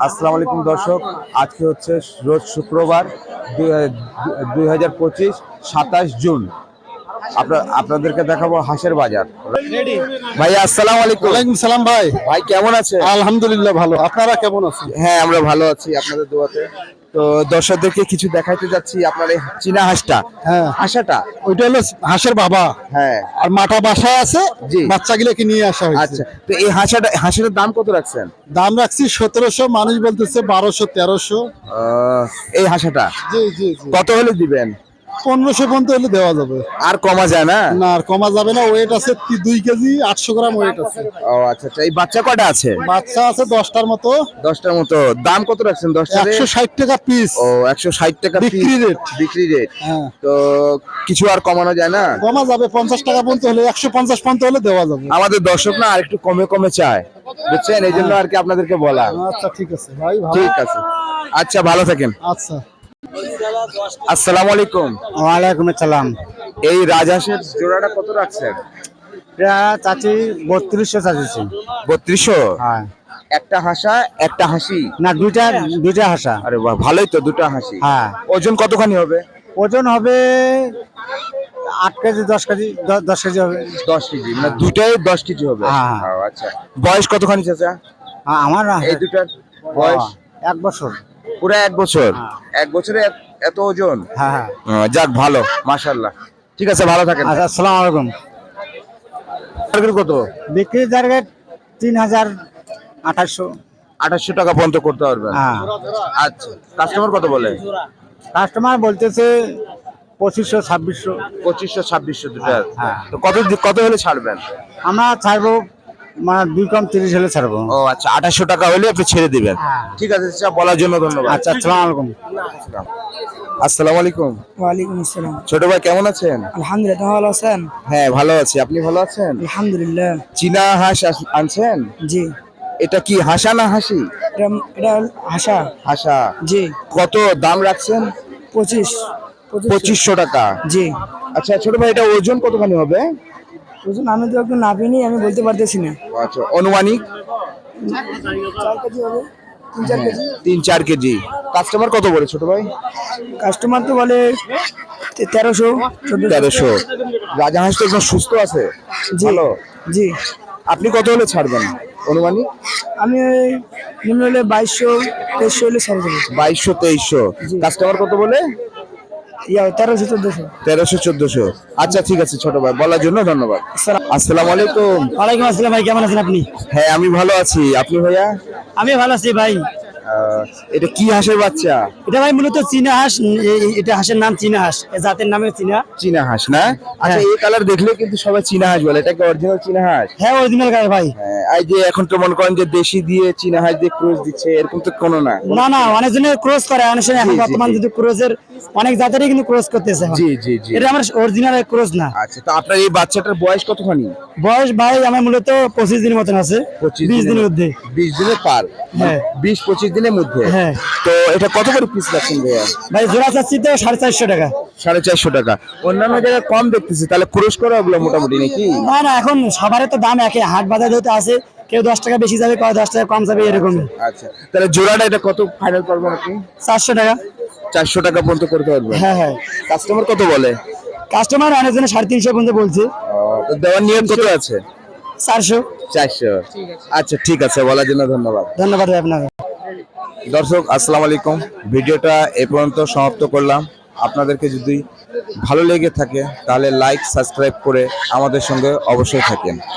আসসালামু আলাইকুম দর্শক আজকে হচ্ছে রোজ শুক্রবার দুই হাজার পঁচিশ সাতাশ জুন। আপনাদেরকে দেখাবো হাঁসের বাজার। ভাই আসসালামু আলাইকুম। সালাম ভাই। ভাই কেমন আছে আলহামদুলিল্লাহ ভালো। আপনারা কেমন আছেন? হ্যাঁ আমরা ভালো আছি আপনাদের দোয়াতে। তো দর্শকদেরকে কিছু দেখাইতে যাচ্ছি আপনার এই চীনা হাঁসটা। হ্যাঁ। হাঁসাটা? ওইটা হলো হাঁসের বাবা। হ্যাঁ। আর মাঠা বাসায় আছে জি। বাচ্চাগুলোকে নিয়ে আসা হয়েছে। আচ্ছা তো এই হাঁসাটা হাঁসের দাম কত রাখছেন? দাম রাখছি সতেরোশো মানুষ বলতেছে বারোশো তেরোশো। এই হাঁসাটা? জি জি জি। কত হলে দিবেন? পনেরোশো পর্যন্ত হলে দেওয়া যাবে। আর কমা যায় না? না আর কমা যাবে না। ওয়েট আছে দুই কেজি আটশো গ্রাম ওয়েট আছে। ও আচ্ছা আচ্ছা। এই বাচ্চা কটা আছে? বাচ্চা আছে দশটার মতো। দশটার মতো। দাম কত রাখছেন দশটা একশো ষাট টাকা পিস ও একশো ষাট টাকা বিক্রি rate। বিক্রি রেট হ্যাঁ। তো কিছু আর কমানো যায় না? কমা যাবে পঞ্চাশ টাকা পর্যন্ত হলে একশো পঞ্চাশ পর্যন্ত হলে দেওয়া যাবে। আমাদের দর্শক না আরেকটু কমে কমে চায়। বুঝছেন? এই জন্য আর কি আপনাদেরকে বলা। আচ্ছা ঠিক আছে। ভাই ঠিক আছে। আচ্ছা ভালো থাকেন। আচ্ছা। আসসালামু আলাইকুম। ওয়ালাইকুম আসসালাম। এই রাজহাঁসের জোড়াটা কত রাখছেন? চাচি বত্রিশশো চাচিছি। বত্রিশশো? হ্যাঁ। একটা হাসা একটা হাসি? না দুইটা দুইটা হাসা। আরে বাহ ভালোই তো দুটো হাসি। হ্যাঁ। ওজন কতখানি হবে? ওজন হবে আট কেজি দশ কেজি দশ কেজি হবে। দশ কেজি মানে দুটাই দশ কেজি হবে? হ্যাঁ। ও, আচ্ছা। বয়স কতখানি চাচা? আমার এই দুটার বয়স? এক বছর। পুরো এক বছর? এক বছরে এত- ওজন? হ্যাঁ হ্যাঁ। যাক ভালো মাশাল্লাহ ঠিক আছে ভালো থাকেন। আচ্ছা আসসালামু আলাইকুম। টার্গেট কত? বিক্রি টার্গেট তিন হাজার আঠাশশো। আঠাশশো টাকা পর্যন্ত করতে পারবেন হ্যাঁ। আচ্ছা কাস্টমার কত বলে? কাস্টমার বলতেছে পঁচিশশো ছাব্বিশশো। পঁচিশশো ছাব্বিশশো দুটো। হ্যাঁ। তো কত কত হলে ছাড়বেন? আমরা ছাড়বো মানে দুই কম তিরিশ হলে ছাড়বো। ও আচ্ছা আঠাশশো টাকা হলে আপনি ছেড়ে দিবেন। ঠিক আছে আচ্ছা, বলার জন্য ধন্যবাদ। আচ্ছা আসসালামু আলাইকুম। আসসালামু আলাইকুম। ওয়ালাইকুম আসসালাম। ছোট ভাই কেমন আছেন? আলহামদুলিল্লাহ ভালো আছেন? হ্যাঁ ভালো আছি। আপনি ভালো আছেন? আলহামদুলিল্লাহ। চীনা হাঁস আনছেন? জি। এটা কি হাসা না হাসি? এটা এটা হাসা। হাসা। জি। কত দাম রাখছেন? পঁচিশ। পঁচিশ পঁচিশশো টাকা। জি। আচ্ছা ছোট ভাই এটা ওজন কতখানি হবে? বুঝুন আমি তো একটু নাপিনি আমি বলতে পারতেছি না। আচ্ছা অনুমানিক? চার কেজি হবে তিন চার কেজি। তিন চার কেজি। কাস্টমার কত বলে ছোট ভাই? কাস্টমার তো বলে তেরোশো তেরোশো। রাজা হাঁস তো একদম সুস্থ আছে। জি ভালো? জি। আপনি কত হলে ছাড়বেন? অনুমানিক? আমি নিম্ন হলে বাইশশো তেইশশো হলে ছেড়ে দেবো। বাইশশো তেইশশো। কাস্টমার কত বলে? তেরোশো চোদ্দশো। তেরোশো চোদ্দশো। আচ্ছা ঠিক আছে ছোট ভাই বলার জন্য ধন্যবাদ। আসসালামু। আলাইকুম ওয়ালাইকুম আসসালাম ভাই কেমন আছেন আপনি? হ্যাঁ আমি ভালো আছি। আপনি ভাইয়া? আমি ভালো আছি ভাই। এটা কি হাঁসের বাচ্চা? এটা ভাই মূলত চীনা হাঁস এটা হাঁসের নাম চীনা হাঁস। জাতের নামে চীনা। চীনা হাঁস না? আচ্ছা এই কালার দেখলে কিন্তু সবাই চীনা হাঁস বলে। এটা কি অরিজিনাল চীনা হাঁস? হ্যাঁ অরিজিনাল গায়ে ভাই। হ্যাঁ। এই যে এখন তো মনে করেন যে দেশি দিয়ে চীনা হাঁস দিয়ে ক্রুজ দিচ্ছে এরকম তো কোনো না। না না অনেক জনের ক্রস করে অনেক সময় এখন বর্তমান যদি ক্রোজের অনেক জাতেরই কিন্তু ক্রস করতেছে জি জি জি। এটা আমার অরিজিনাল ক্রস না। আচ্ছা তো আপনার এই বাচ্চাটার বয়স কতখানি? বয়স ভাই আমার মূলত পঁচিশ দিনের মতন আছে বিশ দিনের মধ্যে। বিশ দিনের পার? হ্যাঁ। বিশ পঁচিশ দিনের মধ্যে? হ্যাঁ। তো এটা কত করে পিস রাখছেন ভাইয়া? ভাই জোড়া চাচ্ছি তো সাড়ে চারশো টাকা। সাড়ে চারশো টাকা। অন্যান্য জায়গায় কম দেখতেছি তাহলে ক্রোশ করা ওগুলো মোটামুটি নাকি? না না এখন সবারই তো দাম একই হাট বাজার যেহেতু আছে কেউ দশ টাকা বেশি যাবে কেউ দশ টাকা কম যাবে এরকম। আচ্ছা তাহলে জোড়াটা এটা কত ফাইনাল পারবেন আপনি চারশো টাকা। চারশো টাকা পর্যন্ত করতে পারবেন হ্যাঁ হ্যাঁ। কাস্টমার কত বলে? কাস্টমার অনেকজনে সাড়ে তিনশো পর্যন্ত বলছে। দেওয়ার নিয়ম কত আছে? চারশো। চারশো। আচ্ছা ঠিক আছে বলার জন্য ধন্যবাদ। ধন্যবাদ ভাই আপনাকে। দর্শক আসসালামু আলাইকুম। ভিডিওটা এ পর্যন্ত সমাপ্ত করলাম। আপনাদেরকে যদি ভালো লেগে থাকে তাহলে লাইক সাবস্ক্রাইব করে আমাদের সঙ্গে অবশ্যই থাকেন।